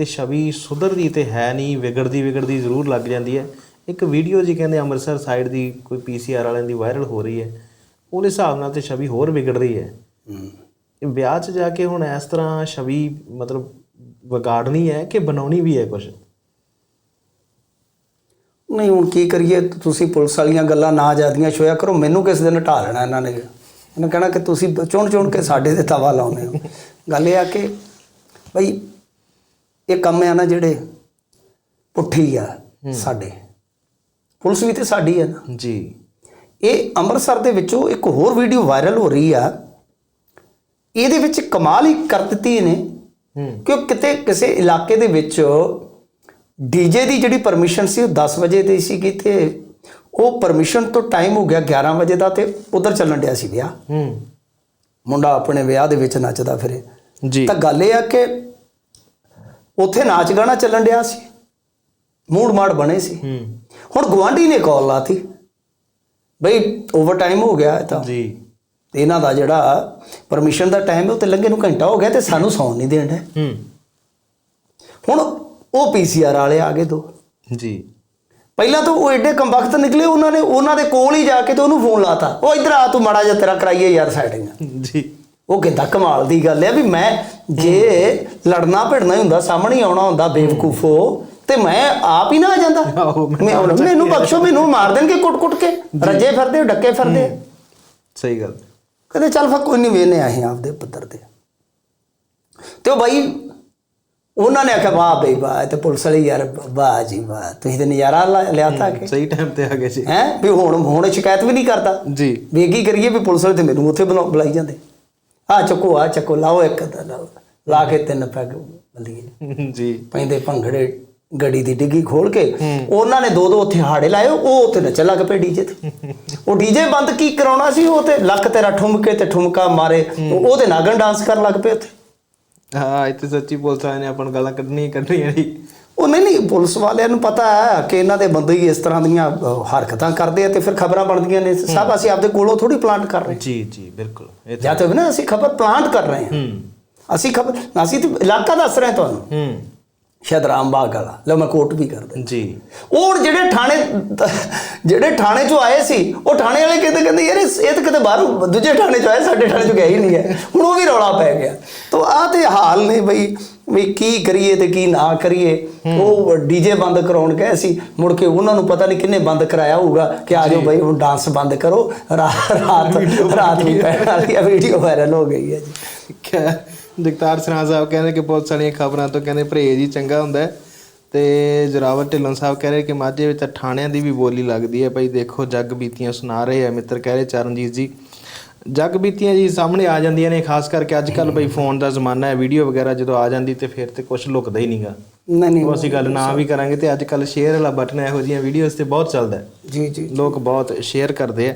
ਤੇ ਛਵੀ ਸੁਧਰਦੀ ਤੇ ਹੈ ਨਹੀਂ ਵਿਗੜਦੀ ਵਿਗੜਦੀ ਜ਼ਰੂਰ ਲੱਗ ਜਾਂਦੀ ਹੈ। ਇੱਕ ਵੀਡੀਓ ਜੀ ਕਹਿੰਦੇ ਅੰਮ੍ਰਿਤਸਰ ਸਾਈਡ ਦੀ ਕੋਈ ਪੀਸੀਆਰ ਵਾਲਿਆਂ ਦੀ ਵਾਇਰਲ ਹੋ ਰਹੀ ਹੈ। ਉਹਦੇ ਹਿਸਾਬ ਨਾਲ ਤੇ ਛਵੀ ਹੋਰ ਵਿਗੜ ਰਹੀ ਹੈ। ਇਹ ਵਿਆਹ 'ਚ ਜਾ ਕੇ ਹੁਣ ਇਸ ਤਰ੍ਹਾਂ ਛਵੀ ਮਤਲਬ ਵਿਗਾੜਨੀ ਹੈ ਕਿ ਬਣਾਉਣੀ ਵੀ ਹੈ ਕੁਝ ਨਹੀਂ ਹੁਣ ਕੀ ਕਰੀਏ? ਤੁਸੀਂ ਪੁਲਿਸ ਵਾਲੀਆਂ ਗੱਲਾਂ ਨਾ ਜਿਆਦੀਆਂ ਛੋਇਆ ਕਰੋ। ਮੈਨੂੰ ਕਿਸ ਦਿਨ ਢਾ ਲੈਣਾ ਇਹਨਾਂ ਨੇ। ਇਹਨਾਂ ਕਹਿਣਾ ਕਿ ਤੁਸੀਂ ਚੁਣ ਚੁਣ ਕੇ ਸਾਡੇ ਤੇ ਤਵਾ ਲਾਉਂਦੇ ਹੋ। ਗੱਲ ਇਹ ਆ ਕਿ ਬਈ ਇਹ ਕੰਮ ਆ ਨਾ ਜਿਹੜੇ ਪੁੱਠੀ ਆ ਸਾਡੇ। ਪੁਲਿਸ ਵੀ ਤੇ ਸਾਡੀ ਆ ਨਾ। ਜੀ। ਇਹ ਅੰਮ੍ਰਿਤਸਰ ਦੇ ਵਿੱਚੋਂ ਇੱਕ ਹੋਰ ਵੀਡੀਓ ਵਾਇਰਲ ਹੋ ਰਹੀ ਆ। ਇਹਦੇ ਵਿੱਚ ਕਮਾਲ ਹੀ ਕਰ ਦਿੱਤੀ ਇਹਨੇ। ਹੂੰ। ਕਿ ਕਿਤੇ ਕਿਸੇ ਇਲਾਕੇ ਦੇ ਵਿੱਚ ਡੀਜੇ ਦੀ ਜਿਹੜੀ ਪਰਮਿਸ਼ਨ ਸੀ ਉਹ 10 ਵਜੇ ਦੀ ਸੀ ਤੇ ਉਹ ਪਰਮਿਸ਼ਨ ਤੋਂ ਟਾਈਮ ਹੋ ਗਿਆ 11 ਵਜੇ ਦਾ ਤੇ ਉਧਰ ਚੱਲਣ ਡਿਆ ਸੀ ਵਿਆਹ। ਹੂੰ। ਮੁੰਡਾ ਆਪਣੇ ਵਿਆਹ ਦੇ ਵਿੱਚ ਨੱਚਦਾ ਫਿਰੇ। ਜੀ। ਤਾਂ ਗੱਲ ਇਹ ਆ ਕਿ ਉੱਥੇ ਨਾਚ ਗਾਣਾ ਚੱਲਣ ਡਿਆ ਸੀ। ਮੂਡ ਮਾੜ ਬਣੇ ਸੀ। ਹੁਣ ਗਵਾਂਢੀ ਨੇ ਕਾਲ ਲਾਤੀ। ਬਈ ਓਵਰ ਟਾਈਮ ਹੋ ਗਿਆ ਤਾਂ। ਜੀ। ਤੇ ਇਹਨਾਂ ਦਾ ਜਿਹੜਾ ਪਰਮਿਸ਼ਨ ਦਾ ਟਾਈਮ ਹੈ ਉਹ ਤੇ ਲੰਘੇ ਨੂੰ ਘੰਟਾ ਹੋ ਗਿਆ ਤੇ ਸਾਨੂੰ ਸੌਣ ਨਹੀਂ ਦੇਣ ਹੂੰ। ਹੁਣ ਉਹ ਪੀਸੀਆਰ ਵਾਲੇ ਆ ਗਏ ਦੋ। ਜੀ। ਪਹਿਲਾਂ ਤਾਂ ਉਹ ਐਡੇ ਕੰਬਖਤ ਨਿਕਲੇ ਉਹਨਾਂ ਨੇ ਉਹਨਾਂ ਦੇ ਕੋਲ ਹੀ ਜਾ ਕੇ ਤੇ ਉਹਨੂੰ ਫੋਨ ਲਾਤਾ। ਉਹ ਇੱਧਰ ਆ ਤੂੰ ਮਾੜਾ ਜਿਹਾ ਤੇਰਾ ਕਰਾਈਏ ਯਾਰ ਸੈਟਿੰਗ ਜੀ। ਉਹ ਕਹਿੰਦਾ ਕਮਾਲ ਦੀ ਗੱਲ ਹੈ ਵੀ ਮੈਂ ਜੇ ਲੜਨਾ ਭਿੜਨਾ ਹੀ ਹੁੰਦਾ ਸਾਹਮਣੇ ਆਉਣਾ ਹੁੰਦਾ ਬੇਵਕੂਫੋ ਤੇ ਮੈਂ ਆਪ ਹੀ ਨਾ ਆ ਜਾਂਦਾ। ਆਹੋ, ਮੈਨੂੰ ਬਖਸ਼ੋ ਮੈਨੂੰ ਮਾਰ ਦੇਣਗੇ ਕੁੱਟ-ਕੁੱਟ ਕੇ ਰੱਜੇ ਫਿਰਦੇ ਡੱਕੇ ਫਿਰਦੇ ਸਹੀ ਗੱਲ। ਕਹਿੰਦੇ ਚੱਲ ਫਾ ਕੋਈ ਨਹੀਂ ਵੇਨੇ ਆਏ ਆਪਦੇ ਪੁੱਤਰ ਦੇ। ਤੇ ਉਹ ਬਾਈ ਉਹਨਾਂ ਨੇ ਆਖਿਆ ਵਾਹ ਬਈ ਵਾਹ ਤੇ ਪੁਲਿਸ ਵਾਲੀ ਯਾਰ ਵਾਹ ਜੀ ਵਾਹ ਤੁਸੀਂ ਤੇ ਨਜ਼ਾਰਾ ਲਿਆ ਤਾ ਕਿ। ਸਹੀ ਟਾਈਮ ਤੇ ਆ ਗਏ ਜੀ। ਹੈ? ਵੀ ਹੁਣ ਹੁਣ ਸ਼ਿਕਾਇਤ ਵੀ ਨਹੀਂ ਕਰਦਾ। ਜੀ। ਵੀ ਕੀ ਕਰੀਏ ਵੀ ਪੁਲਿਸ ਵਾਲੇ ਤੇ ਮੈਨੂੰ ਉੱਥੇ ਬੁਲਾ- ਬੁਲਾਈ ਜਾਂਦੇ। ਆ ਚੱਕੋ ਆ ਚੱਕੋ ਲਾਓ ਇੱਕ ਅੱਧਾ ਲਾਓ। ਲਾ ਕੇ ਤਿੰਨ ਪੈਗ ਬੰਦੀਏ ਜੀ। ਪੈਂਦੇ ਭੰਗੜੇ ਗੱਡੀ ਦੀ ਡਿੱਗੀ ਖੋਲ ਕੇ ਉਹਨਾਂ ਨੇ ਦੋ ਦੋ ਉੱਥੇ ਹਾੜੇ ਲਾਏ ਉਹ ਉੱਥੇ ਨੱਚਣ ਲੱਗ ਪਏ ਡੀਜੇ ਤੇ। ਉਹ ਡੀਜੇ ਬੰਦ ਕੀ ਕਰਾਉਣਾ ਸੀ ਉਹ ਤੇ? ਲੱਕ ਤੇਰਾ ਠੁਮਕੇ ਤੇ ਠੁਮਕਾ ਮਾਰੇ ਉਹ- ਉਹਦੇ ਨਾਗਣ ਡਾਂਸ ਕਰਨ ਲੱਗ ਪਏ ਉੱਥੇ। ਹਾਂ ਇੱਥੇ ਸੱਚੀ ਪੁਲਿਸ ਵਾਲਿਆਂ ਨੇ ਆਪਾਂ ਨੂੰ ਗਾਲਾਂ ਕੱਢਣੀ ਕੱਢਣੀਆਂ ਜੀ ਉਹ ਨਹੀਂ ਨਹੀਂ ਪੁਲਿਸ ਵਾਲਿਆਂ ਨੂੰ ਪਤਾ ਹੈ ਕਿ ਇਹਨਾਂ ਦੇ ਬੰਦੇ ਹੀ ਇਸ ਤਰ੍ਹਾਂ ਦੀਆਂ ਹਰਕਤਾਂ ਕਰਦੇ ਆ ਤੇ ਫਿਰ ਖਬਰਾਂ ਬਣਦੀਆਂ ਨੇ। ਸਭ ਅਸੀਂ ਆਪਦੇ ਕੋਲੋਂ ਥੋੜੀ ਪਲਾਂਟ ਕਰ ਰਹੇ ਜੀ ਜੀ ਬਿਲਕੁਲ। ਜਾਂ ਤਾਂ ਨਾ ਅਸੀਂ ਖਬਰ ਪਲਾਂਟ ਕਰ ਰਹੇ ਹਾਂ। ਅਸੀਂ ਖਬਰ ਅਸੀਂ ਤੇ ਇਲਾਕਾ ਦੱਸ ਰਹੇ ਤੁਹਾਨੂੰ। ਹੂੰ। ਸ਼ਾਇਦ ਰਾਮਬਾਗ ਵਾਲਾ ਲਓ ਮੈਂ ਕੋਟ ਵੀ ਕਰ ਦਿੰਦਾ। ਜੀ। ਉਹ ਜਿਹੜੇ ਥਾਣੇ ਜਿਹੜੇ ਥਾਣੇ ਚੋਂ ਆਏ ਸੀ ਉਹ ਥਾਣੇ ਵਾਲੇ ਕਹਿੰਦੇ ਕਹਿੰਦੇ ਯਾਰ ਇਹ ਤਾਂ ਕਿਤੇ ਬਾਹਰੋਂ ਦੂਜੇ ਥਾਣੇ ਚੋਂ ਆਏ ਸਾਡੇ ਥਾਣੇ ਚੋਂ ਗਏ ਹੀ ਨਹੀਂ ਹੈ। ਹੁਣ ਉਹ ਵੀ ਰੌਲਾ ਪੈ ਗਿਆ। ਤਾਂ ਆਹ ਤੇ ਹਾਲ ਨੇ ਬਈ ਵੀ ਕੀ ਕਰੀਏ ਤੇ ਕੀ ਨਾ ਕਰੀਏ। ਉਹ ਡੀਜੇ ਬੰਦ ਕਰਾਉਣ ਗਏ ਸੀ। ਮੁੜ ਕੇ ਉਹਨਾਂ ਨੂੰ ਪਤਾ ਨਹੀਂ ਕਿੰਨੇ ਬੰਦ ਕਰਾਇਆ ਹੋਊਗਾ ਕਿ ਆ ਜਾਓ ਬਈ ਹੁਣ ਡਾਂਸ ਬੰਦ ਕਰੋ। ਰਾਤ ਰਾਤ ਨੂੰ ਪੈਣ ਵਾਲੀ ਆ ਵੀਡੀਓ ਵਾਇਰਲ ਹੋ ਗਈ ਹੈ ਜੀ। ਜਗਤਾਰ ਸਰਾਂ ਸਾਹਿਬ ਕਹਿੰਦੇ ਕਿ ਪੁਲਿਸ ਵਾਲੀਆਂ ਖਬਰਾਂ ਤੋਂ ਕਹਿੰਦੇ ਪਰਹੇਜ਼ ਹੀ ਚੰਗਾ ਹੁੰਦਾ ਹੈ। ਤੇ ਜਰਾਵਰ ਢਿੱਲੋਂ ਸਾਹਿਬ ਕਹਿ ਰਹੇ ਕਿ ਮਾਝੇ ਵਿੱਚ ਤਾਂ ਥਾਣਿਆਂ ਦੀ ਵੀ ਬੋਲੀ ਲੱਗਦੀ ਹੈ। ਭਾਈ ਦੇਖੋ ਜੱਗ ਬੀਤੀਆਂ ਸੁਣਾ ਰਹੇ ਆ ਮਿੱਤਰ ਕਹਿ ਰਹੇ ਚਰਨਜੀਤ ਜੀ। ਜੱਗ ਬੀਤੀਆਂ ਜੀ ਸਾਹਮਣੇ ਆ ਜਾਂਦੀਆਂ ਨੇ ਖਾਸ ਕਰਕੇ ਅੱਜ ਕੱਲ ਬਈ ਫੋਨ ਦਾ ਜ਼ਮਾਨਾ ਹੈ ਵੀਡੀਓ ਵਗੈਰਾ ਜਦੋਂ ਆ ਜਾਂਦੀ ਤੇ ਫਿਰ ਤੇ ਕੁਝ ਲੁਕਦਾ ਹੀ ਨਹੀਂਗਾ ਨਹੀਂ ਨਹੀਂ। ਉਹ ਅਸੀਂ ਗੱਲ ਨਾ ਵੀ ਕਰਾਂਗੇ ਤੇ ਅੱਜ ਕੱਲ ਸ਼ੇਅਰ ਵਾਲਾ ਬਟਨ ਇਹੋ ਜਿਹੀਆਂ ਵੀਡੀਓਜ਼ ਤੇ ਬਹੁਤ ਚੱਲਦਾ ਜੀ ਜੀ ਲੋਕ ਬਹੁਤ ਸ਼ੇਅਰ ਕਰਦੇ ਆ।